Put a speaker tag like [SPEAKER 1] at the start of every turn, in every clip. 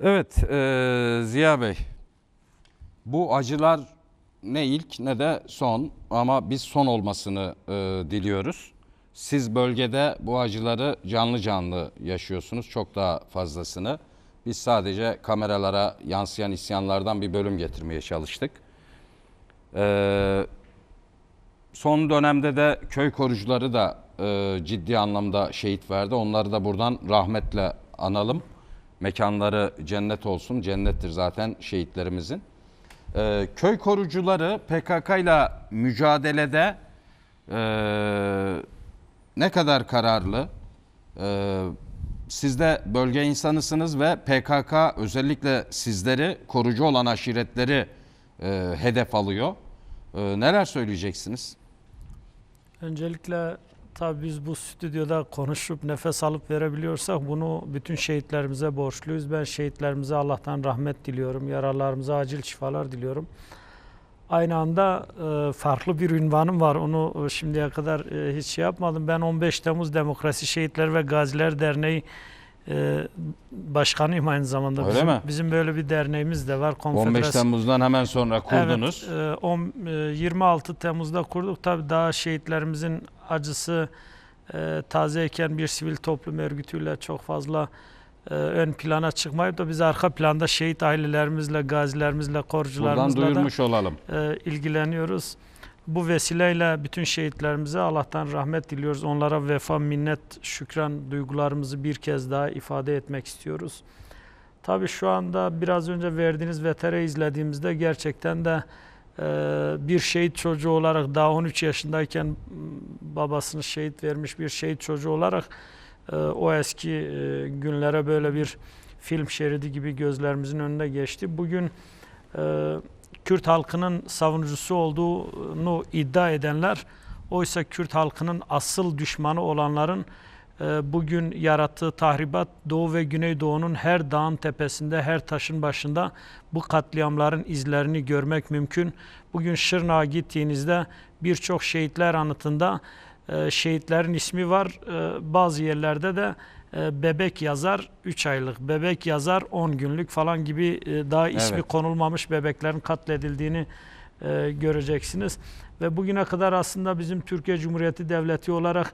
[SPEAKER 1] Evet eee, Ziya Bey. Bu acılar ne ilk ne de son ama biz son olmasını eee, diliyoruz. Siz bölgede bu acıları canlı canlı yaşıyorsunuz çok daha fazlasını. Biz sadece kameralara yansıyan isyanlardan bir bölüm getirmeye çalıştık. Eee, son dönemde de köy korucuları da eee, ciddi anlamda şehit verdi. Onları da buradan rahmetle analım. Mekanları cennet olsun. Cennettir zaten şehitlerimizin. Eee, köy korucuları PKK ile mücadelede eee, ne kadar kararlı? Eee, siz de bölge insanısınız ve PKK özellikle sizleri korucu olan aşiretleri eee, hedef alıyor. Eee, neler söyleyeceksiniz?
[SPEAKER 2] Öncelikle tabii biz bu stüdyoda konuşup nefes alıp verebiliyorsak bunu bütün şehitlerimize borçluyuz. Ben şehitlerimize Allah'tan rahmet diliyorum. Yaralarımıza acil şifalar diliyorum. Aynı anda e, farklı bir ünvanım var. Onu şimdiye kadar e, hiç şey yapmadım. Ben 15 Temmuz Demokrasi Şehitler ve Gaziler Derneği e, başkanıyım aynı zamanda.
[SPEAKER 1] Öyle
[SPEAKER 2] bizim,
[SPEAKER 1] mi?
[SPEAKER 2] bizim böyle bir derneğimiz de var.
[SPEAKER 1] 15
[SPEAKER 2] Konfederasyon-
[SPEAKER 1] Temmuz'dan hemen sonra kurdunuz.
[SPEAKER 2] Evet, e, on- e, 26 Temmuz'da kurduk. Tabii daha şehitlerimizin acısı e, tazeyken bir sivil toplum örgütüyle çok fazla e, ön plana çıkmayıp da biz arka planda şehit ailelerimizle, gazilerimizle,
[SPEAKER 1] Buradan
[SPEAKER 2] korucularımızla da
[SPEAKER 1] duyurmuş olalım.
[SPEAKER 2] e, ilgileniyoruz. Bu vesileyle bütün şehitlerimize Allah'tan rahmet diliyoruz. Onlara vefa, minnet, şükran duygularımızı bir kez daha ifade etmek istiyoruz. Tabii şu anda biraz önce verdiğiniz VTR izlediğimizde gerçekten de bir şehit çocuğu olarak daha 13 yaşındayken babasını şehit vermiş bir şehit çocuğu olarak e, o eski e, günlere böyle bir film şeridi gibi gözlerimizin önüne geçti. Bugün e, Kürt halkının savunucusu olduğunu iddia edenler oysa Kürt halkının asıl düşmanı olanların bugün yarattığı tahribat Doğu ve Güneydoğu'nun her dağın tepesinde, her taşın başında bu katliamların izlerini görmek mümkün. Bugün Şırnak'a gittiğinizde birçok şehitler anıtında e, şehitlerin ismi var. E, Bazı yerlerde de e, bebek yazar 3 aylık, bebek yazar 10 günlük falan gibi daha ismi
[SPEAKER 1] Evet.
[SPEAKER 2] konulmamış bebeklerin katledildiğini göreceksiniz. Ve bugüne kadar aslında bizim Türkiye Cumhuriyeti Devleti olarak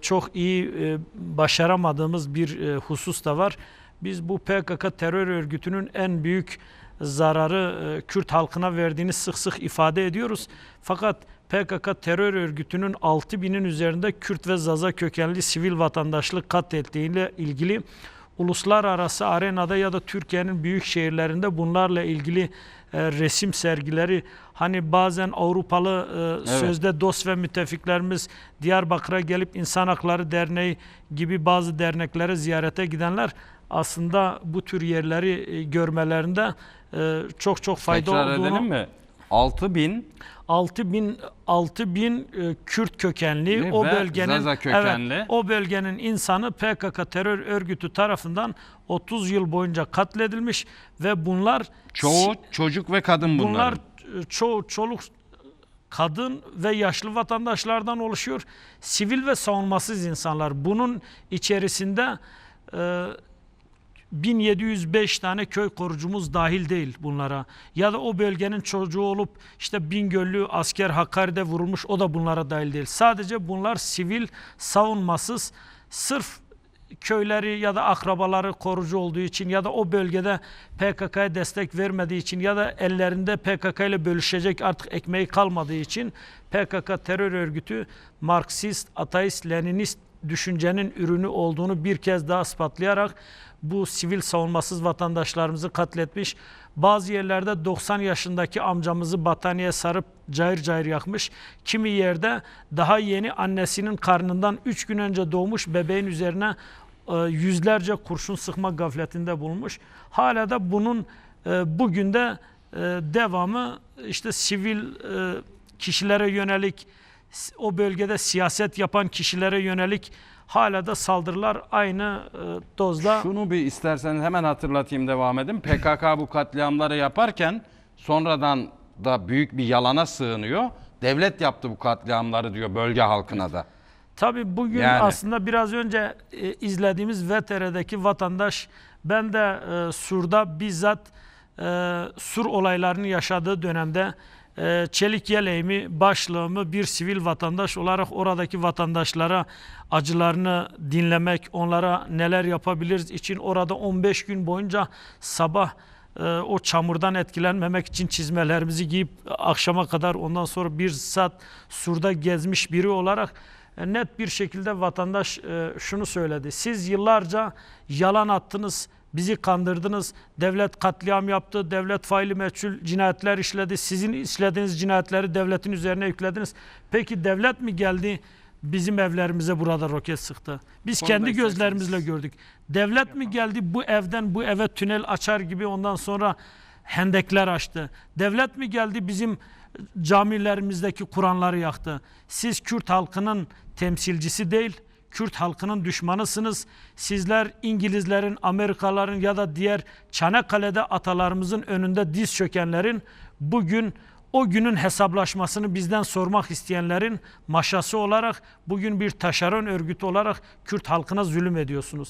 [SPEAKER 2] çok iyi e, başaramadığımız bir e, husus da var. Biz bu PKK terör örgütünün en büyük zararı e, Kürt halkına verdiğini sık sık ifade ediyoruz. Fakat PKK terör örgütünün 6000'in üzerinde Kürt ve Zaza kökenli sivil vatandaşlık katlettiğiyle ilgili uluslararası arenada ya da Türkiye'nin büyük şehirlerinde bunlarla ilgili e, resim sergileri hani bazen Avrupalı e, sözde dost ve müttefiklerimiz Diyarbakır'a gelip İnsan Hakları Derneği gibi bazı derneklere ziyarete gidenler aslında bu tür yerleri e, görmelerinde e, çok çok fayda
[SPEAKER 1] Tekrar
[SPEAKER 2] olduğunu
[SPEAKER 1] edelim mi? 6000
[SPEAKER 2] 6000 6000 e, Kürt kökenli
[SPEAKER 1] Ve
[SPEAKER 2] o bölgenin
[SPEAKER 1] Zaza kökenli.
[SPEAKER 2] evet, o bölgenin insanı PKK terör örgütü tarafından 30 yıl boyunca katledilmiş ve bunlar
[SPEAKER 1] çoğu çocuk ve kadın bunların.
[SPEAKER 2] bunlar e, çoğu çoluk kadın ve yaşlı vatandaşlardan oluşuyor. Sivil ve savunmasız insanlar. Bunun içerisinde e, 1705 tane köy korucumuz dahil değil bunlara. Ya da o bölgenin çocuğu olup işte Bingöllü asker Hakkari'de vurulmuş o da bunlara dahil değil. Sadece bunlar sivil, savunmasız, sırf köyleri ya da akrabaları korucu olduğu için ya da o bölgede PKK'ya destek vermediği için ya da ellerinde PKK ile bölüşecek artık ekmeği kalmadığı için PKK terör örgütü Marksist, ateist, Leninist düşüncenin ürünü olduğunu bir kez daha ispatlayarak bu sivil savunmasız vatandaşlarımızı katletmiş. Bazı yerlerde 90 yaşındaki amcamızı battaniye sarıp cayır cayır yakmış. Kimi yerde daha yeni annesinin karnından 3 gün önce doğmuş bebeğin üzerine e, yüzlerce kurşun sıkma gafletinde bulunmuş. Hala da bunun e, bugün de e, devamı işte sivil kişilere yönelik o bölgede siyaset yapan kişilere yönelik hala da saldırılar aynı e, dozda
[SPEAKER 1] Şunu bir isterseniz hemen hatırlatayım devam edin. PKK bu katliamları yaparken sonradan da büyük bir yalana sığınıyor. Devlet yaptı bu katliamları diyor bölge halkına da.
[SPEAKER 2] Tabii bugün
[SPEAKER 1] Yani.
[SPEAKER 2] aslında biraz önce e, izlediğimiz VTR'deki vatandaş Ben de e, Sur'da bizzat e, Sur olaylarını yaşadığı dönemde e, çelik yeleğimi, başlığımı bir sivil vatandaş olarak oradaki vatandaşlara acılarını dinlemek, onlara neler yapabiliriz için orada 15 gün boyunca sabah e, o çamurdan etkilenmemek için çizmelerimizi giyip akşama kadar ondan sonra bir saat surda gezmiş biri olarak e, net bir şekilde vatandaş e, şunu söyledi. Siz yıllarca yalan attınız, bizi kandırdınız, devlet katliam yaptı, devlet faili meçhul cinayetler işledi, sizin işlediğiniz cinayetleri devletin üzerine yüklediniz. Peki devlet mi geldi bizim evlerimize burada roket sıktı? Biz
[SPEAKER 1] Konuda
[SPEAKER 2] kendi gözlerimizle gördük. Devlet mi geldi bu evden bu eve tünel açar gibi ondan sonra hendekler açtı? Devlet mi geldi bizim camilerimizdeki Kur'anları yaktı? Siz Kürt halkının temsilcisi değil, Kürt halkının düşmanısınız. Sizler İngilizlerin, Amerikalıların ya da diğer Çanakkale'de atalarımızın önünde diz çökenlerin bugün o günün hesaplaşmasını bizden sormak isteyenlerin maşası olarak bugün bir taşeron örgütü olarak Kürt halkına zulüm ediyorsunuz.